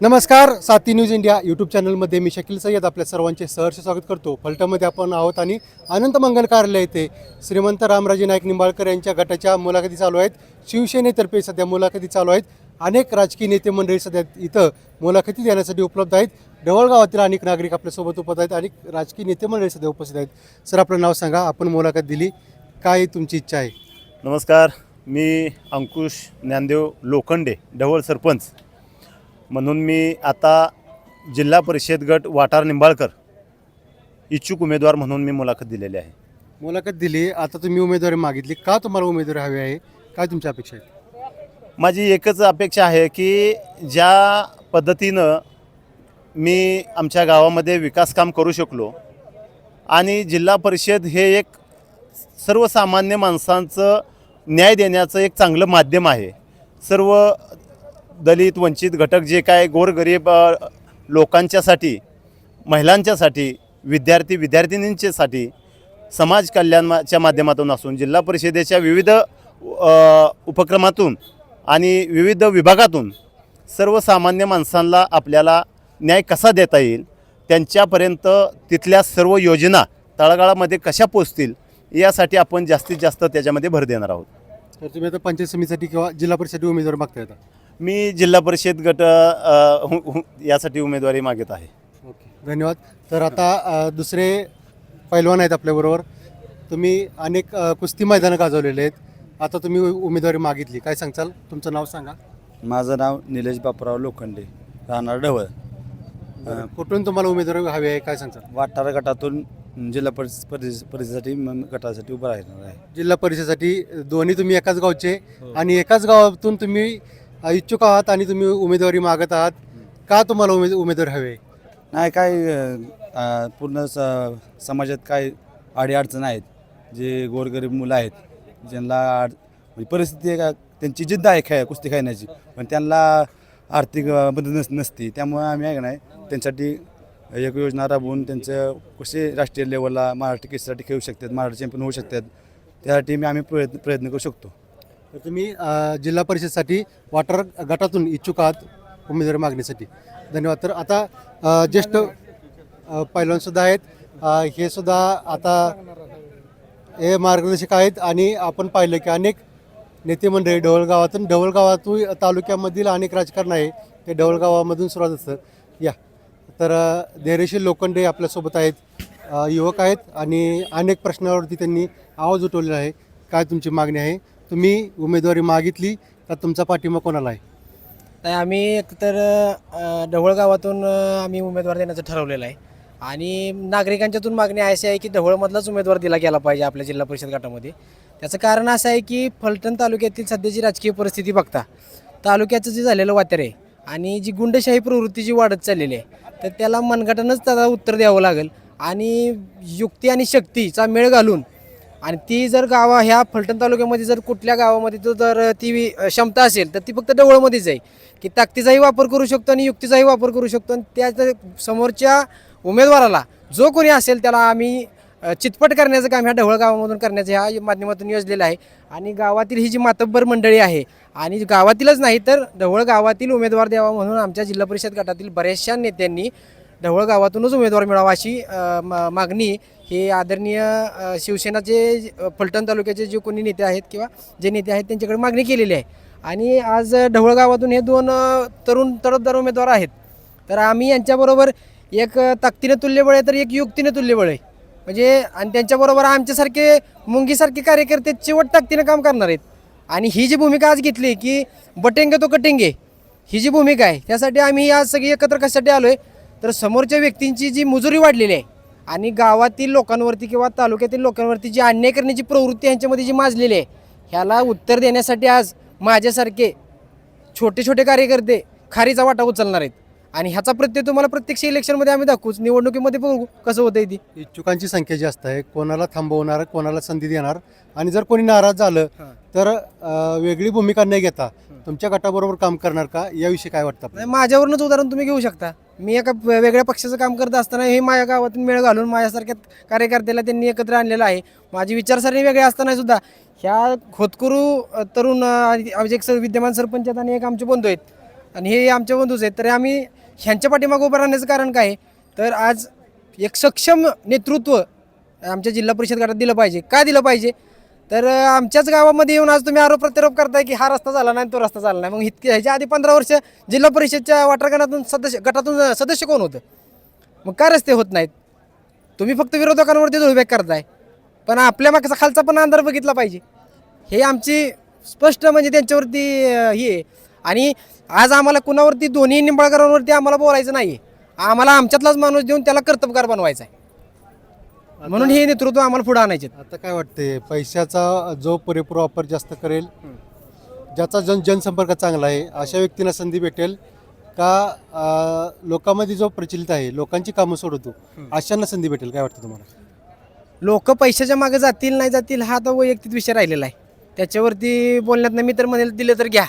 नमस्कार साती news India YouTube चॅनलमध्ये मी शकील सय्यद आपल्या सर्वांचे सहर्ष स्वागत करतो. फलटणमध्ये आपण आहोत आणि अनंत मंगल कार्यालय येथे श्रीमंत रामराजे नाईक निंबाळकर यांच्या गटाच्या मुलाखती चालू आहेत. शिवसेनेतर्फे सध्या मुलाखती चालू आहेत. अनेक राजकीय नेते मंडळी सध्या इथं मुलाखती देण्यासाठी उपलब्ध आहेत. ढवळगावातील अनेक नागरिक आपल्यासोबत उपस्थित आहेत. अनेक राजकीय नेते मंडळी सध्या उपस्थित आहेत. सर आपलं नाव सांगा. आपण मुलाखत दिली. काय तुमची इच्छा आहे? नमस्कार. मी अंकुश ज्ञानदेव लोखंडे ढवळ सरपंच. म्हणून मी आता जिल्हा परिषद गट वाटार निंबाळकर इच्छुक उमेदवार म्हणून मी मुलाखत दिलेली आहे. मुलाखत दिली. आता तुम्ही उमेदवारी मागितली. का तुम्हाला उमेदवारी हवी आहे? काय तुमची अपेक्षा आहे? माझी एकच अपेक्षा आहे की ज्या पद्धतीनं मी आमच्या गावामध्ये विकास काम करू शकलो आणि जिल्हा परिषद हे एक सर्वसामान्य माणसांचं न्याय देण्याचं एक चांगलं माध्यम आहे. सर्व दलित वंचित घटक जे काय गोरगरीब लोकांच्यासाठी महिलांच्यासाठी विद्यार्थी विद्यार्थिनींच्यासाठी समाज कल्याणाच्या माध्यमातून असून जिल्हा परिषदेच्या विविध उपक्रमातून आणि विविध विभागातून सर्वसामान्य माणसांना आपल्याला न्याय कसा देता येईल त्यांच्यापर्यंत तिथल्या सर्व योजना तळागाळामध्ये कशा पोचतील यासाठी आपण जास्तीत जास्त त्याच्यामध्ये भर देणार आहोत. तर तुम्ही आता पंचायत समितीसाठी किंवा जिल्हा परिषदेसाठी उमेदवार मागता येतात मी जिल्हा परिषद गट अ, हु- हु- यासाठी उमेदवारी मागत आहे. ओके. धन्यवाद. तर आता अ, दुसरे पैलवान आहेत आपल्याबरोबर तुम्ही अनेक अ, कुस्ती मैदानं गाजवलेले आहेत. आता तुम्ही उ- उमेदवारी मागितली. काय सांगचाल तुमचं नाव सांगा. माझं नाव निलेश बापराव लोखंडे. राहणार ढवळ. कुठून तुम्हाला उमेदवारी हवी आहे? काय सांगचाल वाटारा गटातून जिल्हा परिषद परिषद परिषदेसाठी म- गटासाठी उभं राहणार आहे. जिल्हा परिषदेसाठी दोन्ही तुम्ही एकाच गावचे आणि एकाच गावातून तुम्ही इच्छुक आहात आणि तुम्ही उमेदवारी मागत आहात का तुम्हाला उमेद उमेदवार हवे? नाही काय पूर्ण स समाजात काय अडीअडचण आहेत जे गोरगरीब मुलं आहेत ज्यांना आड- म्हणजे परिस्थिती आहे का त्यांची जिद्द आहे खेळ कुस्ती खेळण्याची पण त्यांना आर्थिक मदत नस नसते. त्यामुळे आम्ही आहे का नाही त्यांच्यासाठी एक योजना राबवून त्यांचं कसे राष्ट्रीय लेवलला महाराष्ट्र केससाठी खेळू शकतात महाराष्ट्र चॅम्पियन होऊ शकतात त्यासाठी मी आम्ही प्रयत्न प्रयत्न करू शकतो. तर तुम्ही अ, जिल्हा परिषदसाठी वाटर गटातून इच्छुक आहात उमेदवारी मागणीसाठी. धन्यवाद. तर आता अ, ज्येष्ठ अ, पैलवानसुद्धा आहेत. अ, हे सुद्धा आता हे मार्गदर्शक आहेत आणि आपण पाहिलं की अनेक नेते मंडळी ढवळगावातून ढवळगावातून तालुक्यामधील अनेक राजकारण आहे. ते ढवळगावामधून सुरुवात असतं या. तर अ, धैर्यशील लोखंडे आपल्यासोबत आहेत. अ, युवक आहेत आणि अनेक प्रश्नावरती त्यांनी आवाज उठवलेला आहे. काय तुमची मागणी आहे? तुम्ही उमेदवारी मागितली तर तुमचा पाठिंबा कोणाला आहे? नाही आम्ही एकतर अ, ढवळ गावातून अ, आम्ही उमेदवार देण्याचं ठरवलेलं आहे. आणि नागरिकांच्यातून मागणी अशी आहे की ढवळमधलाच उमेदवार दिला गेला पाहिजे आपल्या जिल्हा परिषद गटामध्ये. त्याचं कारण असं आहे की फलटण तालुक्यातील सध्याची राजकीय परिस्थिती बघता तालुक्याचं जे झालेलं वातर आहे आणि जी गुंडशाही प्रवृत्ती जी वाढत चाललेली आहे तर त्याला मनगटानंच त्याला उत्तर द्यावं लागेल. आणि युक्ती आणि शक्तीचा मेळ घालून आणि ती जर गावा ह्या फलटण तालुक्यामध्ये जर कुठल्या गावामध्ये तो जर ती क्षमता असेल तर ती फक्त डवळमध्येच आहे. की ताकदीचाही वापर करू शकतो आणि युक्तीचाही वापर करू शकतो आणि त्या समोरच्या उमेदवाराला जो कोणी असेल त्याला आम्ही चितपट करण्याचं काम ह्या ढवळ गावामधून करण्याचं ह्या माध्यमातून योजलेलं आहे. आणि गावातील ही जी मातब्बर मंडळी आहे आणि गावातीलच नाही तर ढवळ गावातील उमेदवार द्यावा म्हणून आमच्या जिल्हा परिषद गटातील बऱ्याचशा नेत्यांनी ढवळ गावातूनच उमेदवार मिळावा अशी मा- मागणी हे आदरणीय शिवसेनाचे फलटण तालुक्याचे जे कोणी नेते आहेत किंवा जे नेते आहेत त्यांच्याकडे मागणी केलेली आहे. आणि आज ढवळ गावातून हे दोन तरुण तडफदार उमेदवार आहेत. तर आम्ही यांच्याबरोबर एक ताकदीने तुल्यबळ आहे तर एक युक्तीने तुल्यबळ आहे. म्हणजे आणि त्यांच्याबरोबर आमच्यासारखे मुंगीसारखे कार्यकर्ते चिवट ताकदीने काम करणार आहेत. आणि ही जी भूमिका आज घेतली की बटेंगे तो कटेंगे ही जी भूमिका आहे त्यासाठी आम्ही आज सगळी एकत्र कशासाठी आलो आहे तर समोरच्या व्यक्तींची जी मुजुरी वाढलेली आहे आणि गावातील लोकांवरती किंवा तालुक्यातील लोकांवरती जी अन्याय करण्याची प्रवृत्ती यांच्यामध्ये जी माजलेली आहे ह्याला उत्तर देण्यासाठी आज माझ्यासारखे छोटे छोटे कार्यकर्ते खारीचा वाटा उचलणार आहेत. आणि ह्याचा प्रत्यय तुम्हाला प्रत्यक्ष इलेक्शनमध्ये आम्ही दाखवूच. निवडणुकीमध्ये बघू कसं होतं ती. इच्छुकांची संख्या जास्त आहे. कोणाला थांबवणार कोणाला संधी देणार? आणि जर कोणी नाराज झालं. तर अ, वेगळी भूमिका न घेता तुमच्या गटाबरोबर काम करणार का? याविषयी काय वाटतं आपल्याला? नाही, माझ्यावरूनच उदाहरण तुम्ही घेऊ शकता. मी एका वे- वेगळ्या पक्षाचं काम करत असताना हे माझ्या गावातून मेळ घालून माझ्यासारख्या कार्यकर्त्याला त्यांनी एकत्र आणलेलं आहे. माझी विचारसरणी वेगळी असताना सुद्धा ह्या खोतकुरू अ, तरुण अ, सर- विद्यमान सरपंच आहेत आणि एक आमचे बंधू आहेत. आणि हे आमचे बंधूच आहेत. तर आम्ही ह्यांच्या पाठीमागे उभं राहण्याचं कारण काय? आहे? तर आज एक सक्षम नेतृत्व आमच्या जिल्हा परिषद गटात दिलं पाहिजे. का दिलं पाहिजे? तर आमच्याच गावामध्ये येऊन आज तुम्ही आरोप प्रत्यारोप करताय की हा रस्ता झाला नाही तो रस्ता झाला नाही. मग इतके ह्याच्या आधी पंधरा वर्ष जिल्हा परिषदच्या वाटरगणातून सदस्य गटातून सदस्य कोण होतं? मग का रस्ते होत नाहीत? तुम्ही फक्त विरोधकांवरती धुळबॅक करताय. पण आपल्या मागचा खालचा पण अंधार बघितला पाहिजे. हे आमची स्पष्ट म्हणजे त्यांच्यावरती ही हे आहे. आणि आज आम्हाला कुणावरती दोन्ही निंबाळकरांवरती आम्हाला बोलायचं नाही. आम्हाला आमच्यातलाच माणूस देऊन त्याला कर्तबगार बनवायचा आहे. म्हणून हे नेतृत्व आम्हाला पुढे आणायचे आता काय वाटते पैशाचा जो पुरेपूर वापर जास्त करेल ज्याचा जन जनसंपर्क चांगला आहे अशा व्यक्तींना संधी भेटेल का लोकांमध्ये जो प्रचलित आहे लोकांची कामं सोडवतो अशांना संधी भेटेल काय वाटतं तुम्हाला? लोक पैशाच्या मागे जातील नाही जातील हा तर वैयक्तिक विषय राहिलेला आहे. त्याच्यावरती बोलण्यात नाही मी तर म्हणेल दिलं तर घ्या.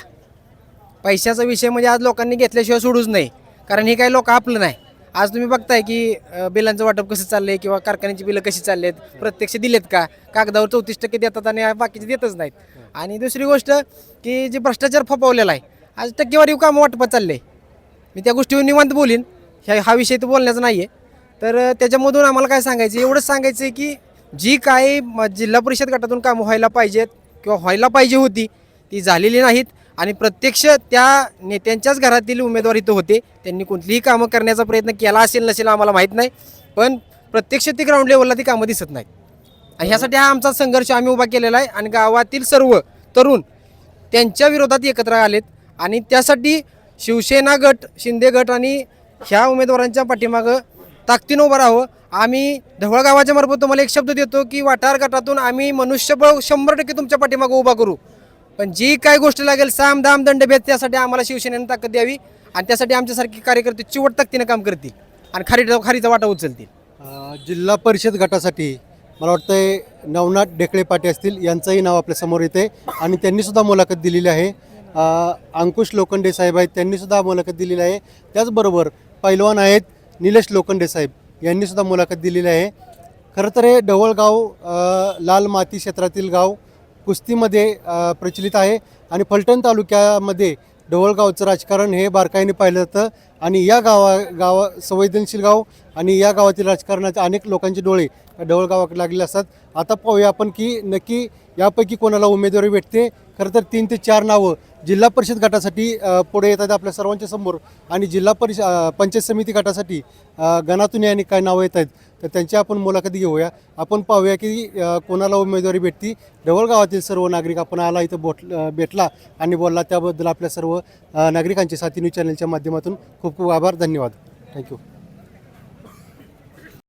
पैशाचा विषय म्हणजे आज लोकांनी घेतल्याशिवाय सोडूच नाही. कारण हे काही लोक आपलं नाही. आज तुम्ही बघताय की बिलांचं वाटप कसं चाललंय किंवा कारखान्याची बिलं कशी चालली आहेत प्रत्यक्ष दिलेत का? कागदावर चौतीस टक्के देतात आणि बाकीचे देतच नाहीत. आणि दुसरी गोष्ट की जे भ्रष्टाचार फपवलेला आहे आज टक्केवारी कामं वाटपात चालले मी त्या गोष्टीवर निवांत बोलीन. ह्या हा विषय तर बोलण्याचा नाही आहे तर त्याच्यामधून आम्हाला काय सांगायचं एवढंच सांगायचं आहे की जी काही म- जिल्हा परिषद गटातून कामं व्हायला पाहिजेत किंवा व्हायला पाहिजे होती ती झालेली नाहीत. आणि प्रत्यक्ष त्या नेत्यांच्याच घरातील उमेदवार इथं होते. त्यांनी कोणतीही कामं करण्याचा प्रयत्न केला असेल नसेल आम्हाला माहीत नाही. पण प्रत्यक्ष ती ग्राउंड लेवलला ती कामं दिसत नाहीत. आणि ह्यासाठी हा आमचा संघर्ष आम्ही उभा केलेला आहे आणि गावातील सर्व तरुण त्यांच्या विरोधात एकत्र आलेत. आणि त्यासाठी शिवसेना गट शिंदे गट आणि ह्या उमेदवारांच्या पाठीमागं ताकदीनं उभं राहावं. आम्ही ढवळ गावाच्या मार्फत तुम्हाला एक शब्द देतो की वाटार गटातून आम्ही मनुष्यबळ शंभर टक्के तुमच्या पाठीमागं उभा करू. पण जी काय गोष्ट लागेल साम दाम दंडभेद त्यासाठी आम्हाला शिवसेनेनं ताकद द्यावी आणि त्यासाठी आमच्यासारखे कार्यकर्ते चिवट ताकदीनं काम करतील आणि खारी खारीचा वाटा उचलतील. जिल्हा परिषद गटासाठी मला वाटतंय नवनाथ ढेकळे पाटे असतील यांचंही नाव आपल्यासमोर येते आणि त्यांनी सुद्धा मुलाखत दिलेली आहे. अंकुश लोखंडे साहेब आहेत त्यांनी सुद्धा मुलाखत दिलेली आहे. त्याचबरोबर पैलवान आहेत निलेश लोखंडे साहेब यांनी सुद्धा मुलाखत दिलेली आहे. खरं तर हे ढवळगाव लाल माती क्षेत्रातील गाव कुस्तीमध्ये प्रचलित आहे. आणि फलटण तालुक्यामध्ये ढवळगावचं राजकारण हे बारकाईने पाहिलं जातं. आणि या गावा गावा संवेदनशील गाव आणि या गावातील राजकारणाचे अनेक लोकांचे डोळे ढवळगावाकडे लागलेले असतात. आता पाहूया आपण की नक्की यापैकी कोणाला उमेदवारी भेटते. खरं तर तीन ते चार नावं जिल्हा परिषद गटासाठी पुढे येतात आपल्या सर्वांच्या समोर. आणि जिल्हा परिषद पंचायत समिती गटासाठी गणातून याने काय नावं येत आहेत तर त्यांची आपण मुलाखती घेऊया. आपण पाहूया की कोणाला उमेदवारी भेटती? ढवळगावातील सर्व नागरिक आपण आला इथं बोट भेटला आणि बोलला. त्याबद्दल आपल्या सर्व नागरिकांचे साथी न्यूज चॅनलच्या माध्यमातून खूप खूप आभार धन्यवाद. थँक्यू